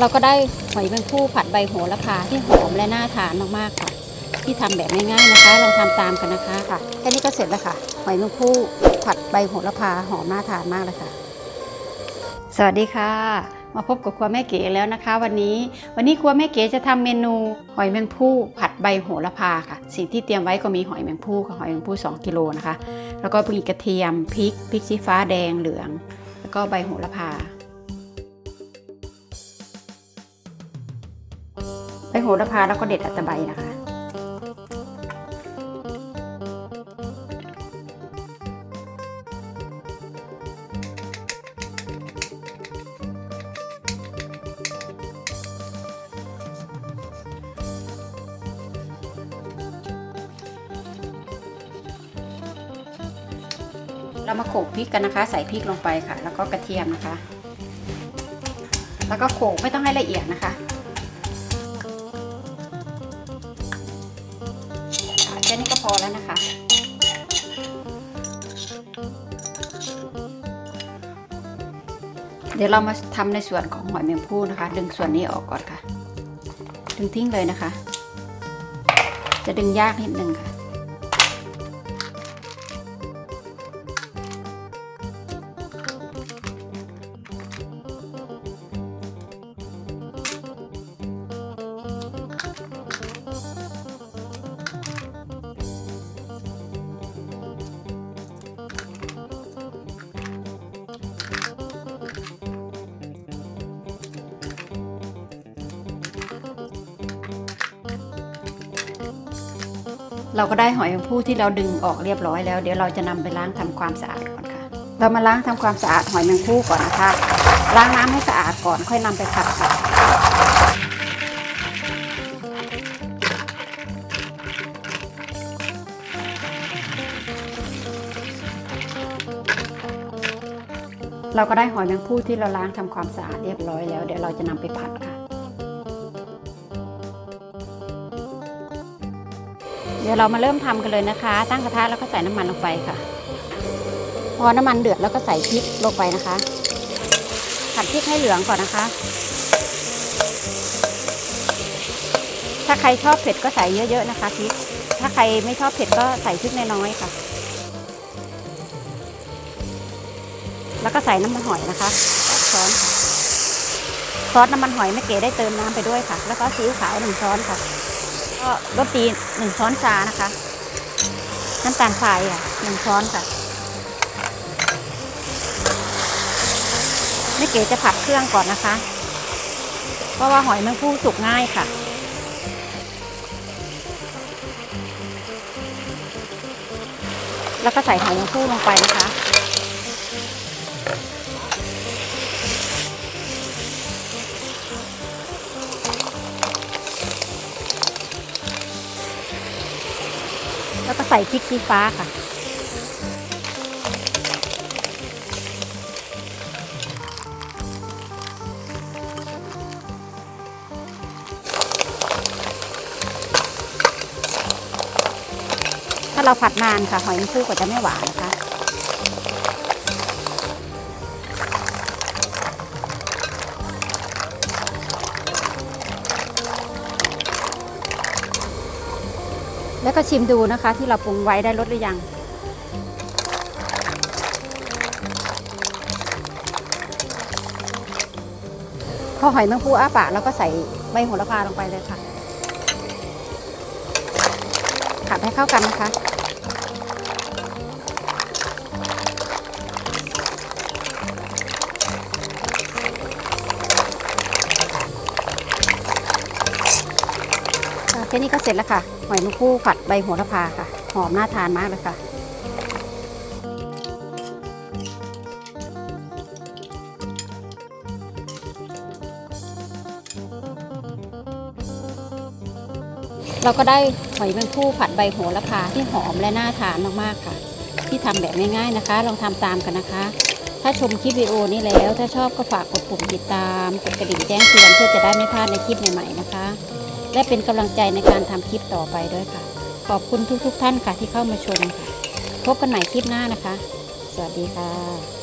เราก็ได้หอยแมงภู่ผัดใบโหระพาที่หอมและน่าทานมากๆค่ะ ที่ทำแบบง่ายๆนะคะลองทำตามกันนะคะค่ะแค่นี้ก็เสร็จแล้วค่ะ หอยแมงภู่ผัดใบโหระพาหอมน่าทานมากเลยค่ะ สวัสดีค่ะ มาพบกับครัวแม่เก๋แล้วนะคะ วันนี้วันนี้ครัวแม่เก๋จะทำเมนูหอยแมงภู่ผัดใบโหระพาค่ะ สิ่งที่เตรียมไว้ก็มีหอยแมงภู่กับหอยแมงภู่2กิโลนะคะ แล้วก็มีกระเทียมพริกพริกชี้ฟ้าแดงเหลือง แล้วก็ใบโหระพา โหระพาแล้วก็เด็ดอัตใบนะคะ เรามาโขลกพริกกันนะคะ ใส่พริกลงไปค่ะ แล้วก็กระเทียมนะคะ แล้วก็โขลกไม่ต้องให้ละเอียดนะคะ แค่นี้ก็พอแล้วนะคะ เดี๋ยวเรามาทำในส่วนของหอยแมงภู่นะคะ ดึงส่วนนี้ออกก่อนค่ะ ดึงทิ้งเลยนะคะ จะดึงยากนิดนึงค่ะ เราก็ได้หอยแมงภู่ที่เราดึงออกเรียบร้อยแล้ว เดี๋ยวเราจะนำไปล้างทำความสะอาดก่อนค่ะ เรามาล้างทำความสะอาดหอยแมงภู่ก่อนนะคะ ล้างน้ำให้สะอาดก่อนค่อยนำไปผัดค่ะเราก็ได้หอยแมงภู่ที่เราล้างทำความสะอาดเรียบร้อยแล้วเดี๋ยวเราจะนำไปผัดค่ะ ดี๋ยวเรามาเริ่มทำกันเลยนะคะ ตั้งกระทะแล้วก็ใส่น้ำมันลงไปค่ะ พอน้ำมันเดือดแล้วก็ใส่พริกลงไปนะคะ ผัดพริกให้เหลืองก่อนนะคะ ถ้าใครชอบเผ็ดก็ใส่เยอะ ๆ นะคะพริก ถ้าใครไม่ชอบเผ็ดก็ใส่พริกน้อยๆค่ะ แล้วก็ใส่น้ำมันหอยนะคะช้อนค่ะซอสน้ำมันหอยแม่เก๋ได้เติมน้ำไปด้วยค่ะ แล้วก็ซีอิ๊วขาวหนึ่งช้อนค่ะ ก็รสดีหนึ่งช้อนชานะคะ น้ำตาลทรายค่ะหนึ่งช้อนค่ะแม่เก๋จะผัดเครื่องก่อนนะคะ เพราะว่าหอยแมงภู่สุกง่ายค่ะ แล้วก็ใส่หอยแมงภู่ลงไปนะคะ ส่พริกชี้ฟ้าค่ะ ถ้าเราผัดนานค่ะ หอยมันางรมก็จะไม่หวานนะคะ แล้วก็ชิมดูนะคะ ที่เราปรุงไว้ได้รสหรือยัง พอหอยแมงภูอ้าปากแล้วก็ใส่ใบโหระพาลงไปเลยค่ะผัดให้เข้ากันนะคะ ค่นี้ก็เสร็จแล้วค่ะ หอยนางรมผัดใบโหระพาค่ะ หอมน่าทานมากเลยค่ะเราก็ได้หอยแมงภู่ผัดใบโหระพาที่หอมและน่าทานมากๆค่ะ ที่ทำแบบง่ายๆนะคะ ลองทำตามกันนะคะ ถ้าชมคลิปวิดีโอนี้แล้ว ถ้าชอบก็ฝากกดปุ่มติดตาม กดกระดิ่งแจ้งเตือนเพื่อจะได้ไม่พลาดในคลิปใหม่ๆนะคะ และเป็นกำลังใจในการทำคลิปต่อไปด้วยค่ะ ขอบคุณทุกๆท่านค่ะที่เข้ามาชมค่ะ พบกันใหม่คลิปหน้านะคะ สวัสดีค่ะ